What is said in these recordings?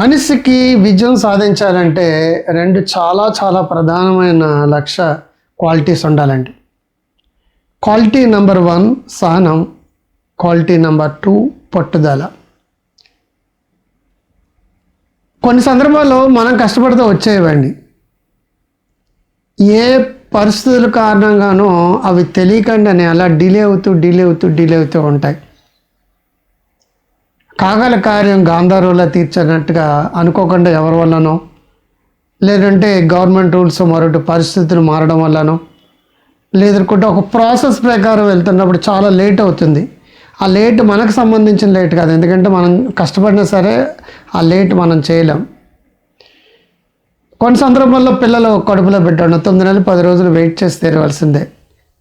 మనిషికి విజయం సాధించాలంటే రెండు చాలా చాలా ప్రధానమైన లక్ష్య క్వాలిటీస్ ఉండాలండి. క్వాలిటీ నెంబర్ వన్ సహనం క్వాలిటీ నెంబర్ టూ పట్టుదల. కొన్ని సందర్భాల్లో మనం కష్టపడితే వచ్చేవండి ఏ పరిస్థితుల కారణంగానో అవి తెలియకుండానే అలా డిలే అవుతూ డిలే అవుతూ డిలే అవుతూ ఉంటాయి. కాగల కార్యం గాంధారులా తీర్చినట్టుగా అనుకోకుండా ఎవరి వల్లనో లేదంటే గవర్నమెంట్ రూల్స్ మరొకటి పరిస్థితులు మారడం వల్లనో లేదనుకుంటే ఒక ప్రాసెస్ ప్రకారం వెళ్తున్నప్పుడు చాలా లేట్ అవుతుంది. ఆ లేట్ మనకు సంబంధించిన లేట్ కాదు. ఎందుకంటే మనం కష్టపడినా సరే ఆ లేట్ మనం చేయలేం. కొన్ని సందర్భాల్లో పిల్లలు కడుపులో బిడ్డ తొమ్మిది నెలలు పది రోజులు వెయిట్ చేసి తీరవలసిందే.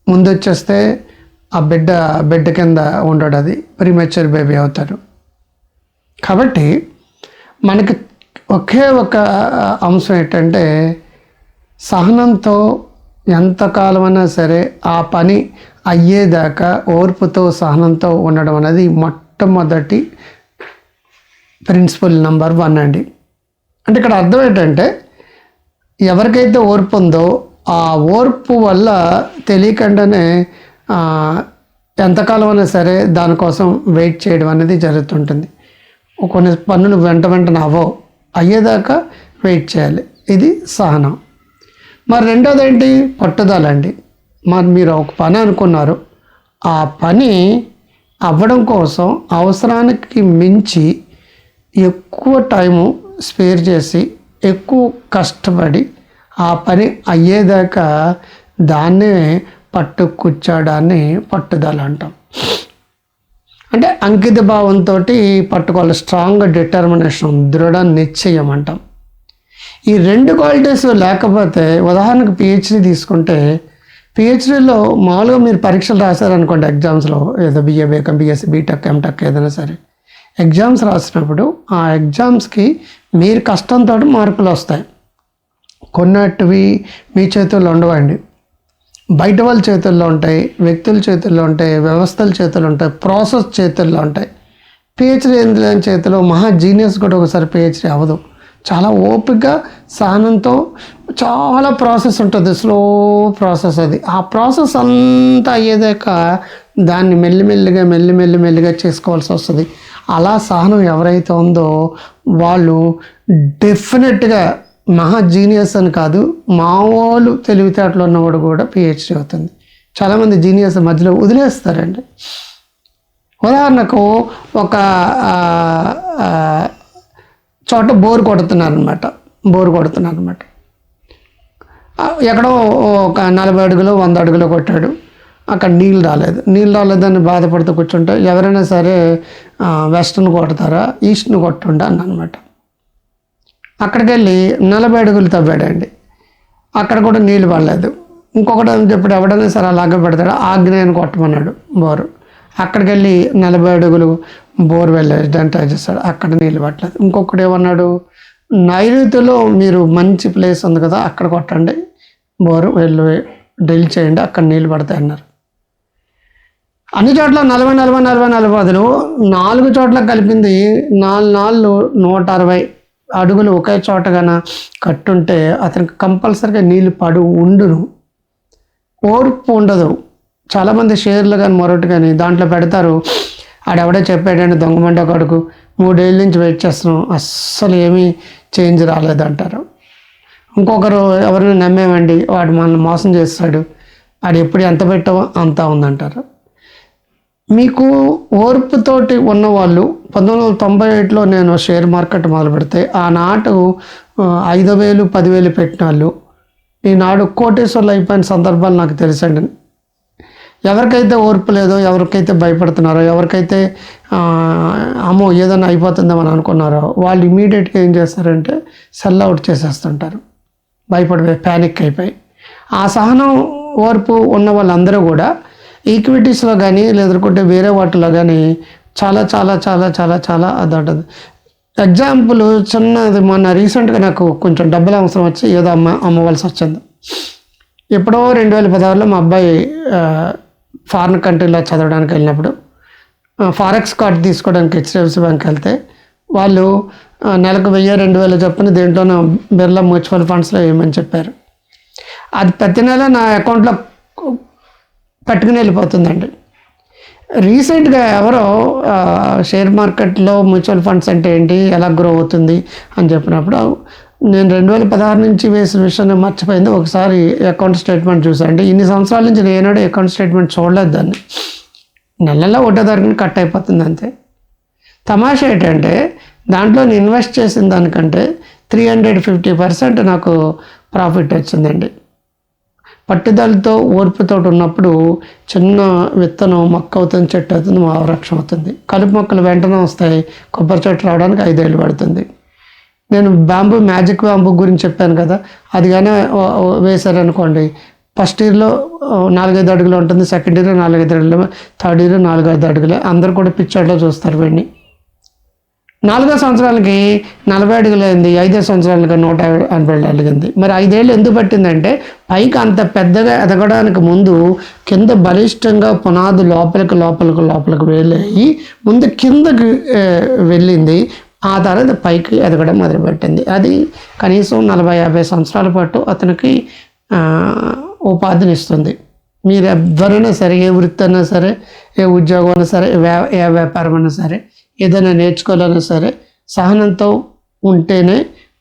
ముందు వచ్చేస్తే ఆ బిడ్డ బిడ్డ కింద ఉండడు అది. ప్రీమెచ్యూర్ బేబీ అవుతారు కాబట్టి మనకి ఒకే ఒక అంశం ఏంటంటే సహనంతో ఎంతకాలమైనా సరే ఆ పని అయ్యేదాకా ఓర్పుతో సహనంతో ఉండడం అనేది మొట్టమొదటి ప్రిన్సిపల్ నెంబర్ వన్ అండి. అంటే ఇక్కడ అర్థం ఏంటంటే ఎవరికైతే ఓర్పు ఉందో ఆ ఓర్పు వల్ల తెలియకుండానే ఎంతకాలం అయినా సరే దానికోసం వెయిట్ చేయడం అనేది జరుగుతుంటుంది. కొన్ని పనులు వెంట వెంటనే అవ్వవు. అయ్యేదాకా వెయిట్ చేయాలి. ఇది సహనం. మరి రెండోది ఏంటి పట్టుదల అండి మరి మీరు ఒక పని అనుకున్నారు. ఆ పని అవ్వడం కోసం అవసరానికి మించి ఎక్కువ టైము స్పేర్ చేసి ఎక్కువ కష్టపడి ఆ పని అయ్యేదాకా దాన్నే పట్టు కూర్చోడాన్ని పట్టుదల అంటాం. అంటే అంకిత భావంతో పట్టుకోవాలి. స్ట్రాంగ్ డిటర్మినేషన్ దృఢ నిశ్చయం అంటాం. ఈ రెండు క్వాలిటీస్ లేకపోతే ఉదాహరణకు పిహెచ్డి తీసుకుంటే పిహెచ్డీలో మామూలుగా మీరు పరీక్షలు రాశారనుకోండి ఎగ్జామ్స్లో ఏదో BA BCom BSc BTech MTech ఏదైనా సరే. ఎగ్జామ్స్ రాసినప్పుడు ఆ ఎగ్జామ్స్కి మీరు కష్టంతో మార్కులు వస్తాయి. కొన్నటివి మీ చేతుల్లో ఉండవండి. బయట వాళ్ళ చేతుల్లో ఉంటాయి వ్యక్తుల చేతుల్లో ఉంటాయి వ్యవస్థల చేతుల్లో ఉంటాయి ప్రాసెస్ చేతుల్లో ఉంటాయి. పిహెచ్డీ లేని చేతిలో మహా జీనియస్ కూడా ఒకసారి పిహెచ్డీ అవ్వదు. చాలా ఓపిక సహనంతో చాలా ప్రాసెస్ ఉంటుంది స్లో ప్రాసెస్ అది. ఆ ప్రాసెస్ అంతా అయ్యేదాకా దాన్ని మెల్లిమెల్లిగా మెల్లిమెల్లి మెల్లిగా చేసుకోవాల్సి వస్తుంది. అలా సహనం ఎవరైతే ఉందో వాళ్ళు డెఫినెట్గా మహా జీనియస్ అని కాదు మామూలు తెలివితేటలు ఉన్నవాడు కూడా పిహెచ్డీ అవుతుంది. చాలామంది జీనియస్ మధ్యలో వదిలేస్తారండి. ఉదాహరణకు ఒక చోట బోర్ కొడుతున్నారనమాట బోర్ కొడుతున్నారనమాట ఎక్కడో ఒక నలభై అడుగులు వంద అడుగులు కొట్టాడు. అక్కడ నీళ్ళు రాలేదు. నీళ్ళు రాలేదని బాధపడుతూ కూర్చుంటే ఎవరైనా సరే వెస్ట్ను కొడతారా ఈస్ట్ని కొట్టుండ అన్నమాట. అక్కడికి వెళ్ళి నలభై అడుగులు తవ్వాడండి. అక్కడ కూడా నీళ్ళు పడలేదు. ఇంకొకటి అని ఎవడైనా సరే అలాగే పెడతాడు ఆగ్నేయాన్ని కొట్టమన్నాడు బోరు. అక్కడికి వెళ్ళి నలభై అడుగులు బోర్ వెళ్ళేదని ట్రై చేస్తాడు అక్కడ నీళ్ళు పట్టలేదు. ఇంకొకటి ఏమన్నాడు నైరుతిలో మీరు మంచి ప్లేస్ ఉంది కదా అక్కడ కొట్టండి. బోరు వెళ్ళి డ్రిల్ చేయండి అక్కడ నీళ్ళు పడతాయి అన్నారు. అన్ని చోట్ల నలభై నలభై నలభై నలభై బదులు నాలుగు చోట్ల కలిపింది. నాలుగు నాలుగు నూట అరవై అడుగులు ఒకే చోటగాన కట్టుంటే అతనికి కంపల్సరిగా నీళ్ళు పడు ఉండును. ఓర్పు ఉండదు. చాలామంది షేర్లు కానీ మరొకటి కానీ దాంట్లో పెడతారు. ఆడెవడో చెప్పాడండి దొంగమండ కొడుకు మూడేళ్ళ నుంచి వెయిట్ చేస్తున్నాం అస్సలు ఏమీ చేంజ్ రాలేదంటారు. ఇంకొకరు ఎవరిని నమ్మేమండి వాడు మనల్ని మోసం చేస్తాడు. వాడు ఎప్పుడు ఎంత పెట్టావో అంతా ఉందంటారు. మీకు ఓర్పుతోటి ఉన్నవాళ్ళు పంతొమ్మిది వందల తొంభై ఏడులో నేను షేర్ మార్కెట్ మొదలు పెడితే ఆనాటు ఐదు వేలు పదివేలు పెట్టిన వాళ్ళు ఈనాడు కోటేశ్వర్లు అయిపోయిన సందర్భాలు నాకు తెలుసండి. ఎవరికైతే ఓర్పు లేదో ఎవరికైతే భయపడుతున్నారో ఎవరికైతే అమ్మో ఏదైనా అయిపోతుందేమని అనుకున్నారో వాళ్ళు ఇమీడియట్గా ఏం చేస్తారంటే సెల్ అవుట్ చేసేస్తుంటారు. భయపడిపోయి ప్యానిక్ అయిపోయి. ఆ సహనం ఓర్పు ఉన్న వాళ్ళందరూ కూడా ఈక్విటీస్లో కానీ లేదనుకుంటే వేరే వాటిలో కానీ చాలా చాలా చాలా చాలా చాలా అది ఉంటుంది ఎగ్జాంపుల్ చిన్నది మొన్న రీసెంట్గా నాకు కొంచెం డబ్బులు అవసరం వచ్చి ఏదో అమ్మ అమ్మవలసి వచ్చింది. ఎప్పుడో రెండు వేల పదహారులో మా అబ్బాయి ఫారిన్ కంట్రీలో చదవడానికి వెళ్ళినప్పుడు ఫారెక్స్ కార్డ్ తీసుకోవడానికి హెచ్డిఎఫ్సి బ్యాంక్ వెళ్తే వాళ్ళు నెలకు వెయ్యి రెండు వేల చొప్పున దేంట్లోనూ బిర్లా మ్యూచువల్ ఫండ్స్లో వేయమని చెప్పారు. అది ప్రతి నెల నా అకౌంట్లో పట్టుకుని వెళ్ళిపోతుందండి. రీసెంట్గా ఎవరో షేర్ మార్కెట్లో మ్యూచువల్ ఫండ్స్ అంటే ఏంటి ఎలా గ్రో అవుతుంది అని చెప్పినప్పుడు నేను రెండు వేల పదహారు నుంచి వేసిన విషయాన్ని మర్చిపోయింది. ఒకసారి అకౌంట్ స్టేట్మెంట్ చూసాను అంటే ఇన్ని సంవత్సరాల నుంచి నేను అకౌంట్ స్టేట్మెంట్ చూడలేదు దాన్ని. నెలలో ఒకటో తారీఖున కట్ అయిపోతుంది అంతే. తమాషా ఏంటంటే దాంట్లో నేను ఇన్వెస్ట్ చేసిన దానికంటే త్రీ హండ్రెడ్ ఫిఫ్టీ పర్సెంట్ నాకు ప్రాఫిట్ వచ్చిందండి. పట్టుదలతో ఓర్పుతో ఉన్నప్పుడు చిన్న విత్తనం మొక్క అవుతుంది చెట్టు అవుతుంది మా వృక్షం అవుతుంది. కలుపు మొక్కలు వెంటనే వస్తాయి కొబ్బరి చెట్టు రావడానికి ఐదేళ్ళు పడుతుంది. నేను బ్యాంబు మ్యాజిక్ బాంబు గురించి చెప్పాను కదా అది కానీ వేశారనుకోండి. ఫస్ట్ ఇయర్లో నాలుగైదు అడుగులు ఉంటుంది సెకండ్ ఇయర్ నాలుగైదు అడుగులు థర్డ్ ఇయర్ నాలుగైదు అడుగులు. అందరు కూడా పిచ్చోట్లో చూస్తారు వీడిని. నాలుగో సంవత్సరాలకి నలభై అడుగులు అయింది ఐదో సంవత్సరాలకి నూట ఎనభై అడిగింది మరి ఐదేళ్ళు ఎందుకు పట్టిందంటే పైకి అంత పెద్దగా ఎదగడానికి ముందు కింద బలిష్టంగా పునాది లోపలికి లోపలికి లోపలికి వెళ్ళి ముందు కిందకి వెళ్ళింది. ఆ తర్వాత పైకి ఎదగడం మొదలుపెట్టింది. అది కనీసం నలభై యాభై సంవత్సరాల పాటు అతనికి ఉపాధిని ఇస్తుంది. మీరు ఎవరైనా సరే ఏ వృత్తి అయినా సరే ఏ ఉద్యోగం అయినా సరే వ్యా- ఏ వ్యాపారం అయినా సరే ఏదైనా నేర్చుకోవాలన్నా సరే సహనంతో ఉంటేనే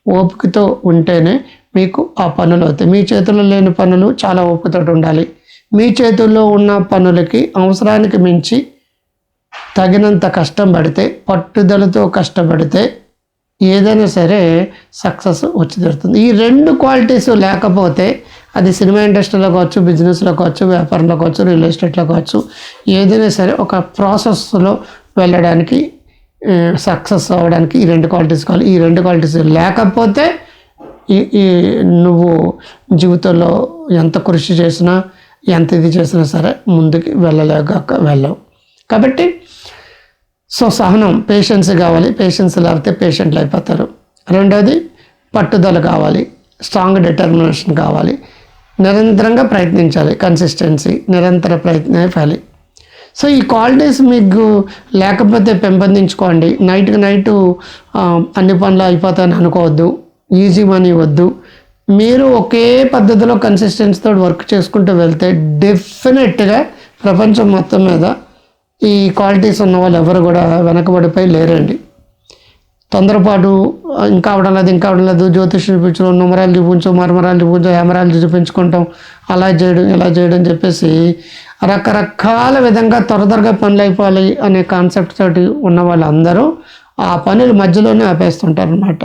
ఓపికతో ఉంటేనే మీకు ఆ పనులు అవుతాయి. మీ చేతుల్లో లేని పనులు చాలా ఓపికతో ఉండాలి. మీ చేతుల్లో ఉన్న పనులకి అవసరానికి మించి తగినంత కష్టం పడితే పట్టుదలతో కష్టపడితే ఏదైనా సరే సక్సెస్ వచ్చి తీరుతుంది. ఈ రెండు క్వాలిటీస్ లేకపోతే అది సినిమా ఇండస్ట్రీలో కావచ్చు బిజినెస్లో కావచ్చు వ్యాపారంలో కావచ్చు రియల్ ఎస్టేట్లో కావచ్చు ఏదైనా సరే ఒక ప్రాసెస్లో వెళ్ళడానికి సక్సెస్ అవ్వడానికి ఈ రెండు క్వాలిటీస్ కావాలి. ఈ రెండు క్వాలిటీస్ లేకపోతే ఈ ఈ నువ్వు జీవితంలో ఎంత కృషి చేసినా ఎంత ఇది చేసినా సరే ముందుకు వెళ్ళలేక వెళ్ళవు. కాబట్టి సో సహనం పేషెన్స్ కావాలి. పేషెన్స్ లేకపోతే పేషెంట్లు అయిపోతారు. రెండవది పట్టుదల కావాలి. స్ట్రాంగ్ డిటర్మినేషన్ కావాలి. నిరంతరంగా ప్రయత్నించాలి. కన్సిస్టెన్సీ నిరంతర ప్రయత్నమే ఫలి. సో ఈ క్వాలిటీస్ మీకు లేకపోతే పెంపొందించుకోండి. నైట్కి నైట్ అన్ని పనులు అయిపోతాయని అనుకోవద్దు. ఈజీ మనీ వద్దు. మీరు ఒకే పద్ధతిలో కన్సిస్టెన్సీతో వర్క్ చేసుకుంటూ వెళ్తే డెఫినెట్గా ప్రపంచం మొత్తం మీద ఈ క్వాలిటీస్ ఉన్న వాళ్ళు ఎవరు కూడా వెనకబడిపోయి లేరండి. తొందరపాటు ఇంకా అవడం లేదు ఇంకా అవడం లేదు. జ్యోతిష్ చూపించడం నుమరాలు చూపించు మరమరాలు చూపించు హేమరాలు చూపించుకుంటాం. అలా చేయడం ఇలా చేయడం చెప్పేసి రకరకాల విధంగా త్వర త్వరగా పనులు అయిపోవాలి అనే కాన్సెప్ట్ తోటి ఉన్న వాళ్ళందరూ ఆ పనులు మధ్యలోనే ఆపేస్తుంటారు అనమాట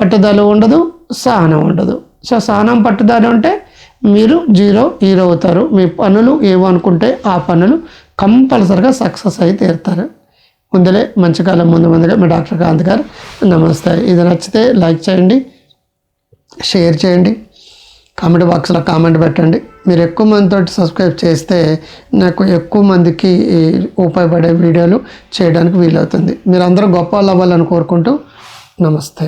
పట్టుదల ఉండదు సహనం ఉండదు. సో సహనం పట్టుదల ఉంటే మీరు జీరో హీరో అవుతారు. మీ పనులు ఏవో అనుకుంటే ఆ పనులు కంపల్సరిగా సక్సెస్ అయి తీరుతారు. ముందులే మంచి కాలం ముందు ముందుగా మీ డాక్టర్ కాంత్ గారు నమస్తే. ఇది నచ్చితే లైక్ చేయండి షేర్ చేయండి. కామెంట్ బాక్స్లో కామెంట్ పెట్టండి. మీరు ఎక్కువ మందితో సబ్స్క్రైబ్ చేస్తే నాకు ఎక్కువ మందికి ఉపయోగపడే వీడియోలు చేయడానికి వీలవుతుంది. మీరు అందరూ గొప్ప వాళ్ళు అవ్వాలని కోరుకుంటూ నమస్తే.